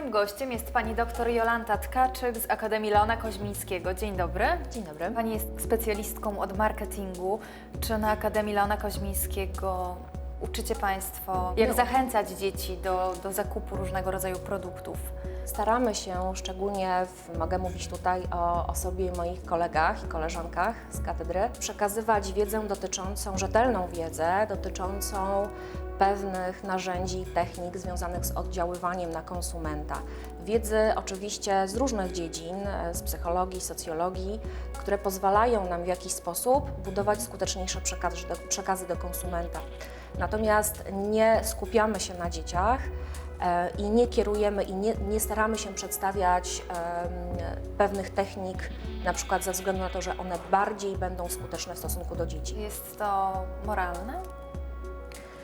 Moim gościem jest pani dr Jolanta Tkaczyk z Akademii Leona Koźmińskiego. Dzień dobry. Dzień dobry. Pani jest specjalistką od marketingu. Czy na Akademii Leona Koźmińskiego uczycie Państwo, jak No. zachęcać dzieci do, do zakupu różnego rodzaju produktów? Staramy się, szczególnie w, mogę mówić tutaj o osobie i moich kolegach i koleżankach z katedry, przekazywać wiedzę dotyczącą, rzetelną wiedzę dotyczącą pewnych narzędzi i technik związanych z oddziaływaniem na konsumenta. Wiedzy oczywiście z różnych dziedzin, z psychologii, socjologii, które pozwalają nam w jakiś sposób budować skuteczniejsze przekazy do, przekazy do konsumenta. Natomiast nie skupiamy się na dzieciach, e, i nie kierujemy i nie, nie staramy się przedstawiać pewnych technik, na przykład ze względu na to, że one bardziej będą skuteczne w stosunku do dzieci. Jest to moralne?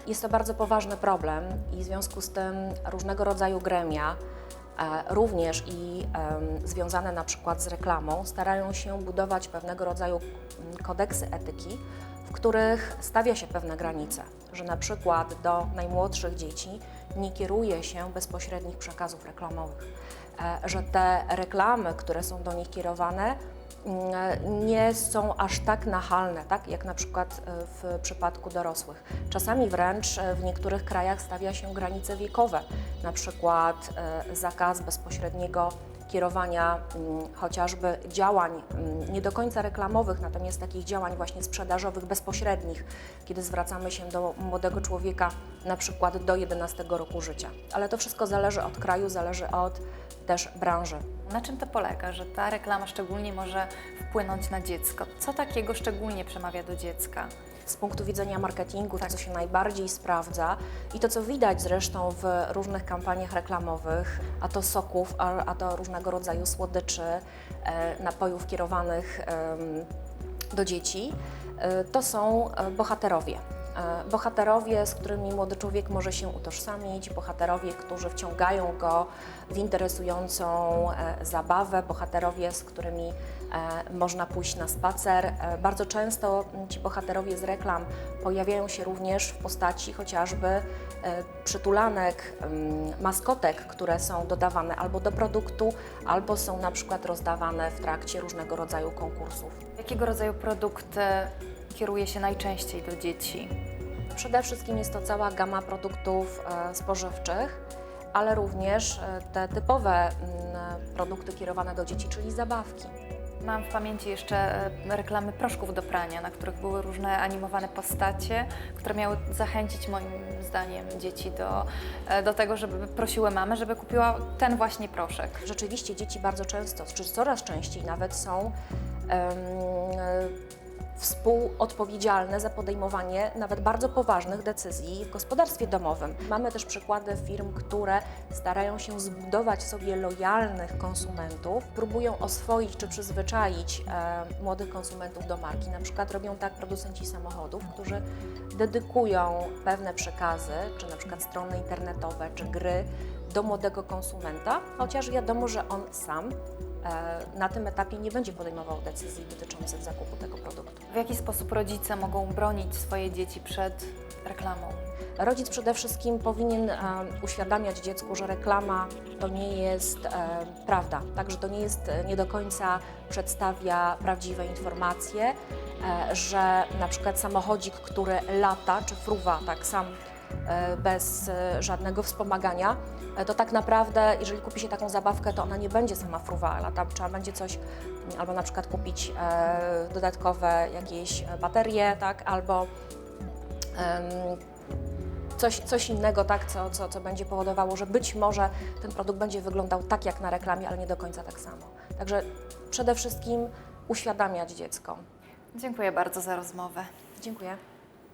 Jest to bardzo poważny problem i w związku z tym różnego rodzaju gremia, również i związane na przykład z reklamą, starają się budować pewnego rodzaju mm, kodeksy etyki, w których stawia się pewne granice, że na przykład do najmłodszych dzieci nie kieruje się bezpośrednich przekazów reklamowych, e, że te reklamy, które są do nich kierowane, nie są aż tak nachalne, tak jak na przykład e, w przypadku dorosłych. Czasami wręcz e, w niektórych krajach stawia się granice wiekowe, na przykład e, zakaz bezpośredniego kierowania mm, chociażby działań mm, nie do końca reklamowych, natomiast takich działań właśnie sprzedażowych bezpośrednich, kiedy zwracamy się do młodego człowieka na przykład do 11 roku życia. Ale to wszystko zależy od kraju, zależy od też branży. Na czym to polega, że ta reklama szczególnie może wpłynąć na dziecko? Co takiego szczególnie przemawia do dziecka? Z punktu widzenia marketingu, Tak. to co się najbardziej sprawdza i to co widać zresztą w różnych kampaniach reklamowych, a to soków, a, a to różnego rodzaju słodyczy, e, napojów kierowanych em, do dzieci, e, to są e, bohaterowie. E, Bohaterowie, z którymi młody człowiek może się utożsamić, bohaterowie, którzy wciągają go w interesującą e, zabawę, bohaterowie, z którymi e, można pójść na spacer. Bardzo często ci bohaterowie z reklam pojawiają się również w postaci chociażby przytulanek, m, maskotek, które są dodawane albo do produktu, albo są na przykład rozdawane w trakcie różnego rodzaju konkursów. Jakiego rodzaju produkty kieruje się najczęściej do dzieci? Przede wszystkim jest to cała gama produktów e, spożywczych, ale również e, te typowe mm, produkty kierowane do dzieci, czyli zabawki. Mam w pamięci jeszcze e, reklamy proszków do prania, na których były różne animowane postacie, które miały zachęcić moim zdaniem dzieci do, do tego, żeby prosiły mamę, żeby kupiła ten właśnie proszek. Rzeczywiście dzieci bardzo często, czy coraz częściej nawet są e, współodpowiedzialne za podejmowanie nawet bardzo poważnych decyzji w gospodarstwie domowym. Mamy też przykłady firm, które starają się zbudować sobie lojalnych konsumentów, próbują oswoić czy przyzwyczaić e, młodych konsumentów do marki. Na przykład robią tak producenci samochodów, którzy dedykują pewne przekazy, czy na przykład strony internetowe, czy gry do młodego konsumenta, chociaż wiadomo, że on sam e, na tym etapie nie będzie podejmował decyzji dotyczących zakupu tego produktu. W jaki sposób rodzice mogą bronić swoje dzieci przed reklamą? Rodzic przede wszystkim powinien e, uświadamiać dziecku, że reklama to nie jest e, prawda, także to nie jest e, nie do końca przedstawia prawdziwe informacje, e, że na przykład samochodzik, który lata czy fruwa tak sam bez e, żadnego wspomagania, e, to tak naprawdę, jeżeli kupi się taką zabawkę, to ona nie będzie sama fruwała, tam trzeba będzie coś, mm, albo na przykład kupić e, dodatkowe jakieś e, baterie, tak, albo coś, coś innego, tak, co, co, co będzie powodowało, że być może ten produkt będzie wyglądał tak jak na reklamie, ale nie do końca tak samo. Także przede wszystkim uświadamiać dziecko. Dziękuję bardzo za rozmowę. Dziękuję.